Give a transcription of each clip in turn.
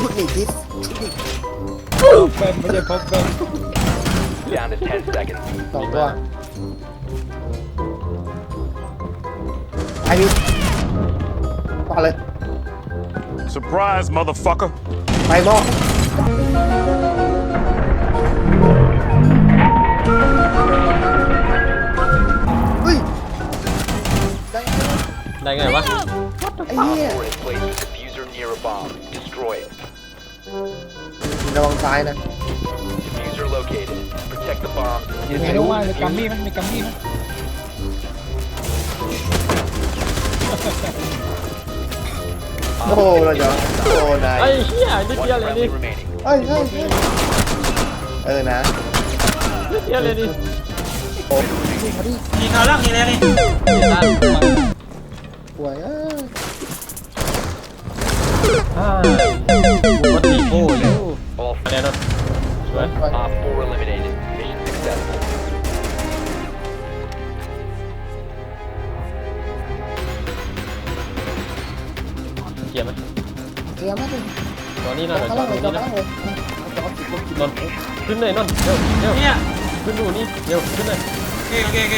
ชุดนี่ทิศชุดนี่ เป็นไม่ใช่พบเป็น Down to 10 seconds. สองตัวไอ้พี่ต่อเลย Surprise, motherfucker. ไปหม้อเฮ้ยได้ไง ได้ไงวะ ไอ้เหี้ย Op 4 has placed a diffuser near a bomb. Destroy it. ระวังซ้ายนะ Diffuser located. Protect the bomb. ยังไงรู้ว่ามีกัมมี่ไหมมีกัมมี่ไหมโอ้โหเราจะโอ้นายไอ้เหี้ยนิด One เดียวเลย friendly นี่ remaining. เอ้ยเฮ้ยเฮ้ยเออนะนิดเดียวเลยนี่โอ้นี่เขาดิยิงเขาแล้วยิงแล้วนี่นี่ด้านป่วยเอ้ยอ่า วย Op 4 eliminated. Mission successful. เกียร์ไหมเตรียมมาดิตอนนี้นะข้างตอล่างนเลยนี้ข้างนะล่างเลยจอดสิบคนสิบนนขึ้นเลยนนเร็วเร็วเนี่ยขึ้นดูนี่เร็วขึ้นเลยโอเคโอเคโอเค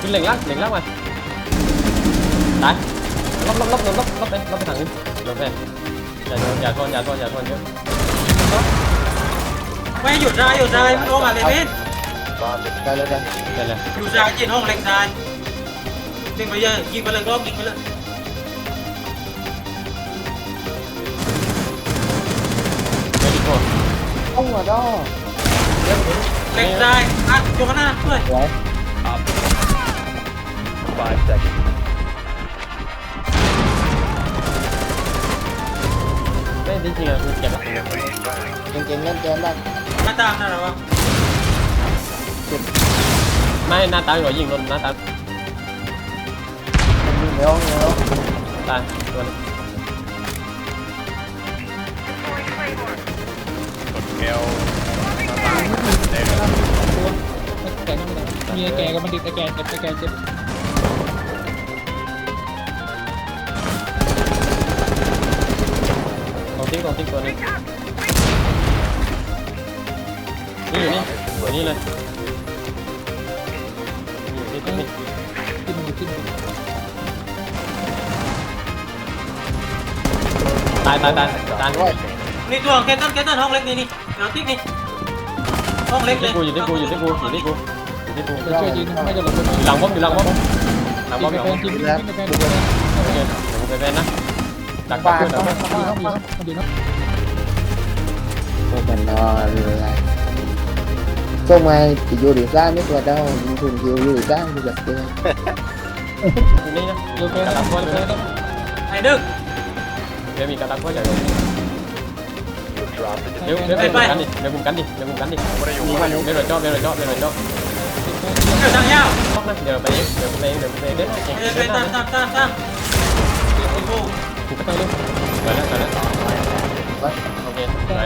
ขึ้นเหล่งล่างเหล่งล่างมาตายลบลบลบลบลบลบไปลบไปทางนึงลบไป อย่าโดนอย่าทนอย่าทนอย่าทนเยอะไม่หยุดได้หยุดได้ไม่ต้องอะไรเว้น Bomb ไปเลยไปเดี๋ยวเลยอยู่ได้จีนห้องเล็กได้ยิงไปเยอะยิงไปเลยรอบยิงไปเลยไม่ดีกว่าเอ้าหัวดอเล็กได้อะอยู่ข้างหน้าด้วยสวย Op 5 seconds. จริงๆอะคือเก็บเก่งๆเล่นเกมได้มาตามนั่นหรอวะไม่หน้าตาหน่อยยิงนนหน้าตาเดี๋ยวเดี๋ยวตายตัวนึงแกก็ไม่ได้มีแกก็มันดิไอ้แกเจ็บไอ้แกเจ็บ นี่เลยอยู่นี่ตรงนี้ ขึ้นมันขึ้น ตายตายตายตาย ด้วย นี่ตัวแคทเทิลแคทเทิลห้องเล็กนี่นี่เราติ๊กนี่ห้องเล็กเล อยู่ ย ที่กูอยู่ที่กูอยู่ที่กูอยู่ที่กูอยู่ที่กู จะช่วยยิงไม่จะหลบไป อยู่หลังป้อมอยู่หลังป้อมหลังป้อม ไป หลัง แฟ ป้อม นทีมไปแฟนทีมไปแฟน โอเคเดี๋ยวกูไปแบนนะดัก ปา ขึ้ ด น ต้อง นะ ทีมห้องอยู่ห้องอยู่นะ โอ้มันนอนเลยส่งมาติดอยู่ดีซ่าไม่ตัวเด้ายิงทุนคิวอยู่ดีซ่าดูแบบเดียว อยู่นี่นะ เดี๋ยวแฟน กระดับก้อน แฟ เลย น ไอ้ดึก เดี๋ยวมีกระดับก้อนใหญ่ You have dropped the เดี๋ยวเดี๋ยวเป็นกันดิเดี๋ยวมุมกันดิเดี๋ยวมุมกันดิมีมันอยู่เดี๋ยวเราจ่อเดี๋ยวเราจ่อเดี๋ยวเราจ่อ เดี๋ยวทางยาว ล็อกนะเดี๋ย วไปเองเดี๋ยวไปเองเดี๋ยวไปเองเดี๋ยวเองเดี๋ยวเดี๋ยวตามตามตามตามโอ้โหถูกก็ต้องเล่นไปแล้วไปแล้วโอเคไ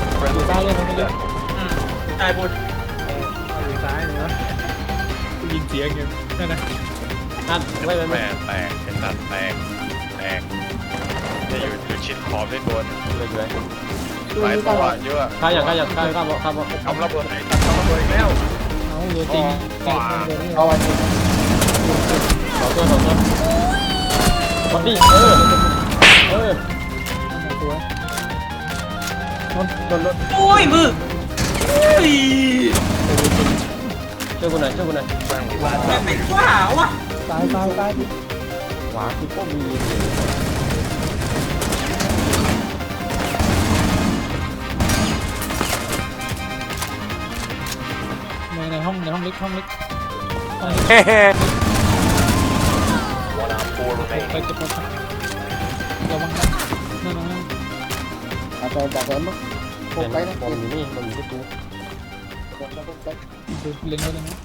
ป ไว้แฟนยิงแล้ว Op 4 eliminated. อยู่ Friendly ซ้ายเลยมันไม่ได้ successful. อืมตายบนอยู่ซ้ายเลยนะยิงเสียงอยู่นั่นนะนั่นไม่ไม่แม่ไม่แตกไอ้สัตว์แตกแตกจะอยู่อยู่ชิดขอบได้บนเลยเลยหลายตัวเยอะข้าอย่างข้าอย่างข้าข้าบอกข้าบอกทำระเบิดไอ้สัตว์ทำระเบิดอีกแล้วเอาโรตีแกเดินเอาวันนี้สองตัวสองตัวบอดี้เออเออตัว โอ้ยมือโอ้ยช่วยกูหน่อยช่วยกูหน่อย Friendly last แม่ง op เป็นขวาวะตายตายตายขวาคือป้อมมีในในห้องในห้องเล็กห้องเล็กห้อง One op 4ไป remaining. เก็บหมดระวังนะนั่นนั่น เอาไปจากเดิมปุ๊บเห็นไปนะป้อมอยู่นี่ป้อมอยู่ที่กูไปดูเล็งไว้เลยนะ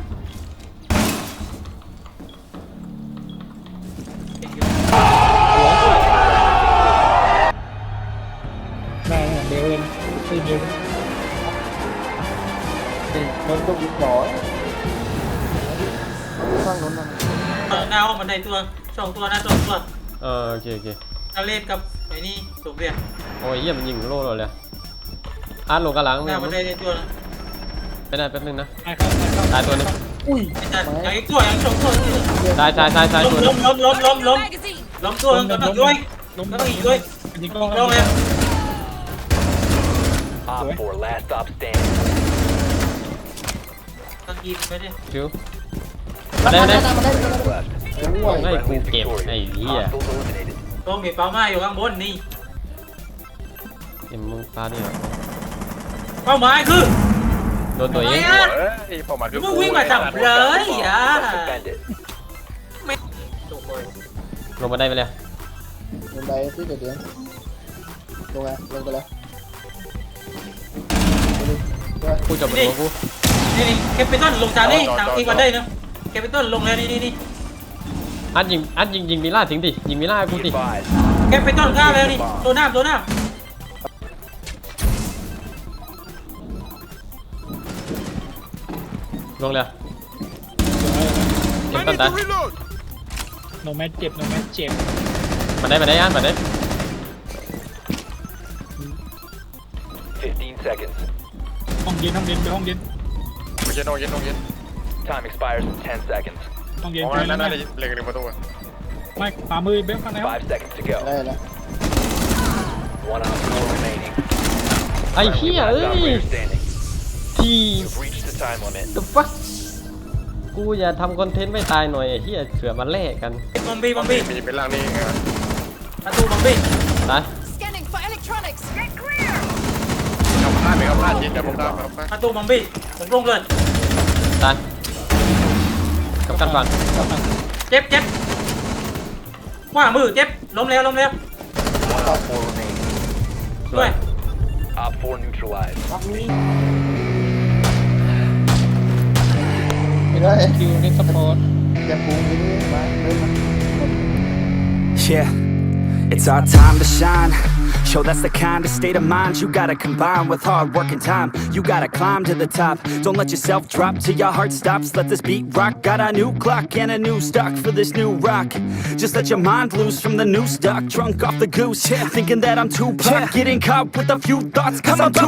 ได้เดี๋ยวเลยตีเดียวมันต้องยิงหน่อยข้างนู้นนั่นเออได้น้าห้องบันไดตัวสองตัวนะสองตัวเออโอเคโอเคทะเลกับไอ้นี่สูงเรียนโอ้ยเยี่ยมนยิงโล่เราเลยอาร์ตลงกระหลังหน้าบันไดในตัวนะไปได้แป๊บนึงนะไปเข้าไปเข้าตายตัวหนึงอุ้ยไอ้จัดอย่างอีกตัวอย่างสองตัวนี่ตายตายตายตายตัวหนึล้งมล้มล้มล้มล้ม Magazine. ล้มตัวนึงก็ต้องด้วยล้มก็ต้องอีกด้วยยิงกล้องลงเลย Op 4, last stop standing. ต้องยิงไปดิชิวมาได้มาได้มาได้มาได้ Left. โอ้ยให้กู Friendly เก็บ victorious. ไอ้เหี้ย Hostiles eliminated. ต้องมีเป้าหมายอยู่ข้างบนนี่เอ็มมึงปาดิเหรอเป้าหมายคือ โดนตัวเองไม่อะเฮ้ยเป้าหมายคือมึงวิ่งมาจับ Four เลย seconds อะ left. Defend it. โอ้โหลงมาได้ไปเลยลงไปที่เดียวลงไปลงไปแล้วกูจบเป็นหัวกูนี่นี่แคปิตอลลงทางนี้ทางอีกวันได้นะแคปิตอลลงเลยนี่นี่นี่ อัดยิงอัดยิงยิงมิล่าทิ้งดิยิงมิล่ากู Be ดิ advised. แคปิตอลข้าวแล้วนี่ตัวหน้าตัวหน้าลงเลยเก็บต้นตายโนแมสเจ็บโนแมสเจ็บมาได้มาได้อันมาได้ 15 seconds. ห้องเย็นห้องเย็นไปห้องเย็นโอเคโนเย็นโนเย็น Time expires in 10 seconds. ห้องเย็นมองไปนั่นแล้วนั่นนะเล็งหนึ่งประตูอะไม่ขวามือเบลข้างในห้อง5 seconds to go. ได้แล้ว One on four remaining. ไอ้เหี้ย Friendly เอ้ last ย operator standing. ที You've reached the time limit. the fuck กูอย่าทำคอนเทนต์ไม่ตายหน่อยไอ้เหี้ยเสือมาแลกกันบอมบี้บอมบี้มีเป็นล่างนี่ไงประตูบอมบี้ตาย Scanning for electronics. Get clear. เอาพลาดไปเอาพลาดยิงแต่ผมได้เอาพลาดประตูบอมบี้ผมลงเลยตาย กับกันฟังเจ็บเจ็บว่ามือเจ็บล้มแล้วล้มแล้ว One on four remaining. ด้วย Op 4 neutralized. ไม่ได้คิวให้สปอร์ตจะปูไปนี่มาเฮ้ย Yeah, it's our time to shine. Show that's the kind of state of mind you gotta combine with hard work and time. You gotta climb to the top. Don't let yourself drop till your heart stops. Let this beat rock. Got a new clock and a new stock for this new rock. Just let your mind loose from the new stock. Drunk off the goose. Thinking that I'm too pop. Getting caught with a few thoughts. Cause I'm too